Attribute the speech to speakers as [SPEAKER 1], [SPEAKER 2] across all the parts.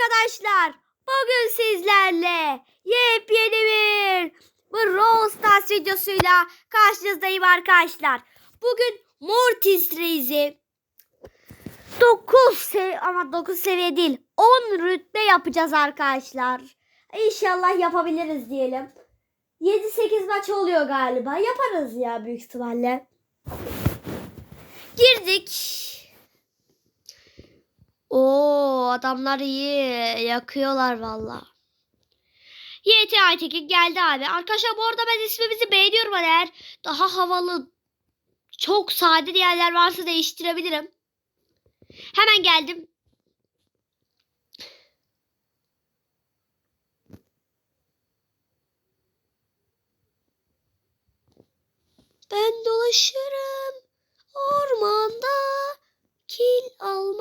[SPEAKER 1] arkadaşlar. Bugün sizlerle yepyeni bir Brawl Stars videosuyla karşınızdayım arkadaşlar. Bugün Mortis Reis'i 9 sev ama 9 seviye değil 10 rütbe yapacağız arkadaşlar. İnşallah yapabiliriz diyelim. 7-8 maç oluyor galiba. Yaparız ya büyük ihtimalle. Girdik. Adamlar iyi. Yakıyorlar valla. YT Aytekin geldi abi. Arkadaşlar bu arada ben ismimizi beğeniyorum hani eğer daha havalı çok sade diğerler varsa değiştirebilirim. Hemen geldim. Ben dolaşırım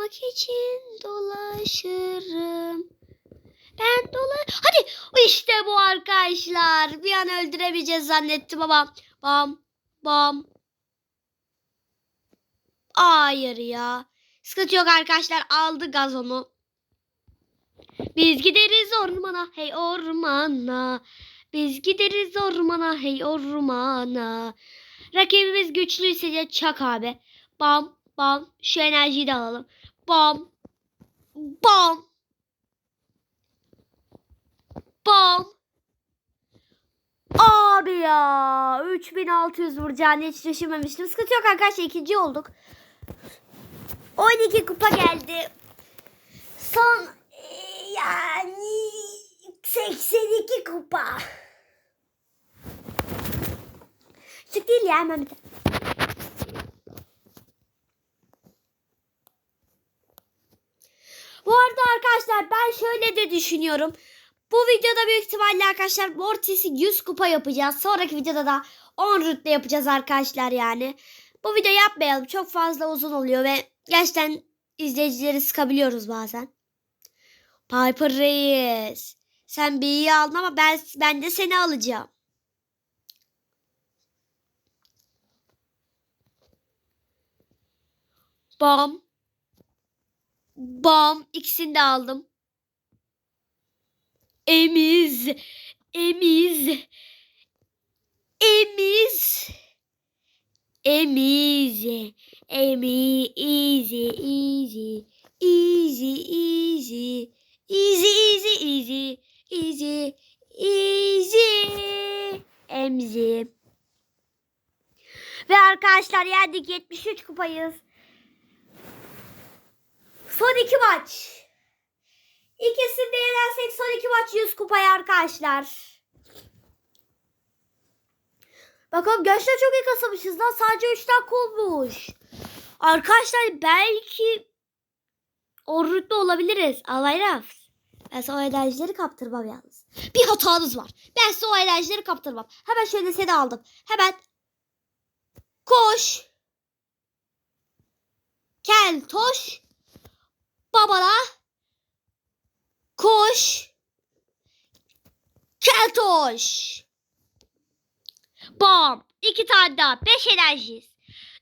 [SPEAKER 1] almak için dolaşırım. Ben dola... Hadi işte bu arkadaşlar. Bir an öldüremeyeceğiz zannettim ama. Bam bam. Hayır ya. Sıkıntı yok arkadaşlar. Aldı gazonu. Biz gideriz ormana. Hey ormana. Biz gideriz ormana. Hey ormana. Rakibimiz güçlüyse de çak abi. Bam bam. Şu enerjiyi de alalım. Bam. Bam. Bam. Abi ya 3600 vuracağını hiç düşünmemiştim. Sıkıntı yok arkadaşlar ikinci olduk. 12 kupa geldi. Son yani 82 kupa. Çık değil ya hemen bir Bu arada arkadaşlar ben şöyle de düşünüyorum. Bu videoda büyük ihtimalle arkadaşlar Mortis'i 100 kupa yapacağız. Sonraki videoda da 10 rütbe yapacağız arkadaşlar yani. Bu video yapmayalım. Çok fazla uzun oluyor ve gerçekten izleyicileri sıkabiliyoruz bazen. Piper Reis. Sen bir iyi aldın ama ben, ben de seni alacağım. Bam. Bam. İkisini de aldım. Emiz. Emiz. Emiz. Emiz. Emi easy easy easy easy easy easy easy easy easy emzi ve arkadaşlar yendik 73 kupayız son iki maç İkisini de yenersek son iki maç 100 kupaya arkadaşlar. Bakalım gerçekten çok iyi kasamışız lan. Sadece 3 dakika olmuş. Arkadaşlar belki o rütbe olabiliriz. Allah raf. Ben size o enerjileri kaptırmam yalnız. Bir hatanız var. Ben size o enerjileri kaptırmam. Hemen şöyle seni aldım. Hemen koş. Kel toş. Babala. Koş. Keltoş. Bam. İki tane daha. Beş enerjiyiz.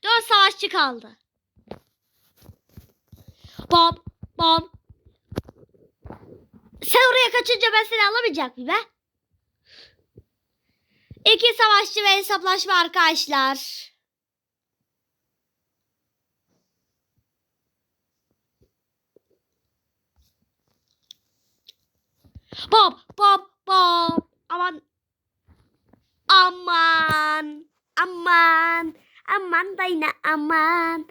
[SPEAKER 1] Dört savaşçı kaldı. Bam. Bam. Sen oraya kaçınca ben seni alamayacak mıyım be? İki savaşçı ve hesaplaşma arkadaşlar. Bam bam bam. Aman. Aman. Aman. Aman da yine aman.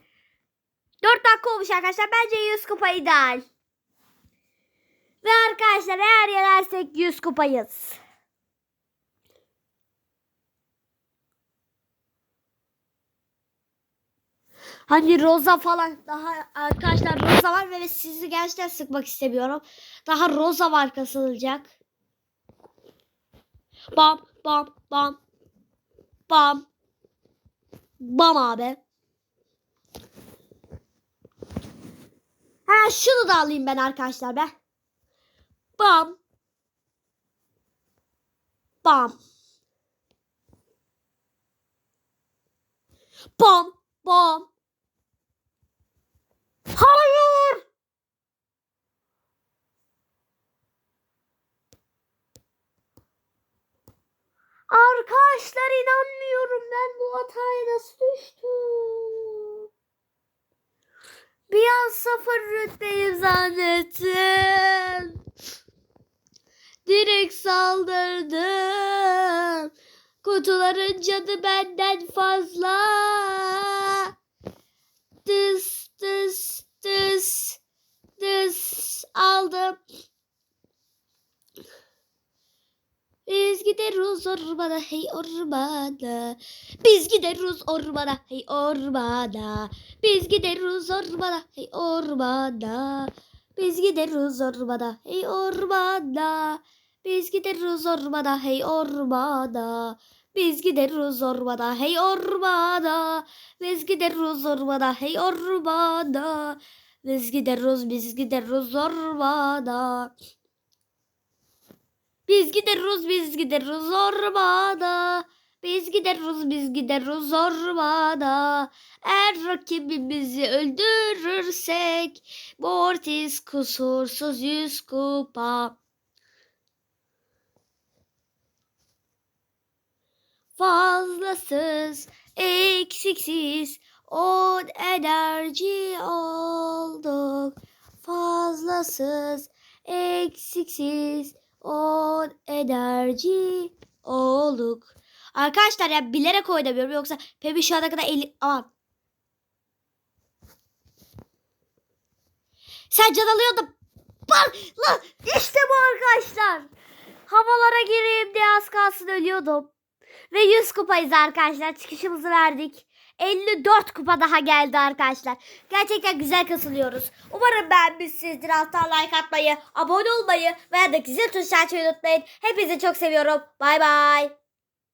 [SPEAKER 1] 4 dakika olmuş arkadaşlar. Bence 100 kupa ideal. Ve arkadaşlar eğer yenersek 100 kupayız. Hani Rosa falan daha arkadaşlar Rosa var ve sizi gerçekten sıkmak istemiyorum. Daha Rosa var kasılacak. Bam bam bam. Bam. Bam abi. Ha şunu da alayım ben arkadaşlar be. Bam. Bam. Bam. Hayır. Arkadaşlar inanmıyorum ben bu hataya nasıl düştüm. Bir an sıfır rütbeyim zannettim. Direkt saldırdım. Kutuların canı benden fazla. Tıs tıs tıs tıs aldım. Biz gideriz ormana hey ormana. Biz gideriz ormana hey ormana. Biz gideriz ormana hey ormana. Biz gideriz ormana hey ormana. Biz gideriz ormana hey ormana. Biz gideriz ormana hey ormana. Biz gideriz ormana hey ormana. Biz gideriz biz gideriz ormana. Biz gideriz biz gideriz ormana. Biz gideriz biz gideriz ormana. Eğer rakibimizi öldürürsek Mortis kusursuz yüz kupa. Fazlasız, eksiksiz, on enerji olduk. Fazlasız, eksiksiz, on enerji olduk. Arkadaşlar ya bilerek oynamıyorum yoksa Pebi şu ana kadar eli... Aman. Sen can alıyordun. Bak lan işte bu arkadaşlar. Havalara gireyim diye az kalsın ölüyordum. Ve 100 kupayız arkadaşlar. Çıkışımızı verdik. 54 kupa daha geldi arkadaşlar. Gerçekten güzel kasılıyoruz. Umarım beğenmişsinizdir. Alttan like atmayı, abone olmayı ve yandaki zil tuşunu açmayı unutmayın. Hepinizi çok seviyorum. Bay bay.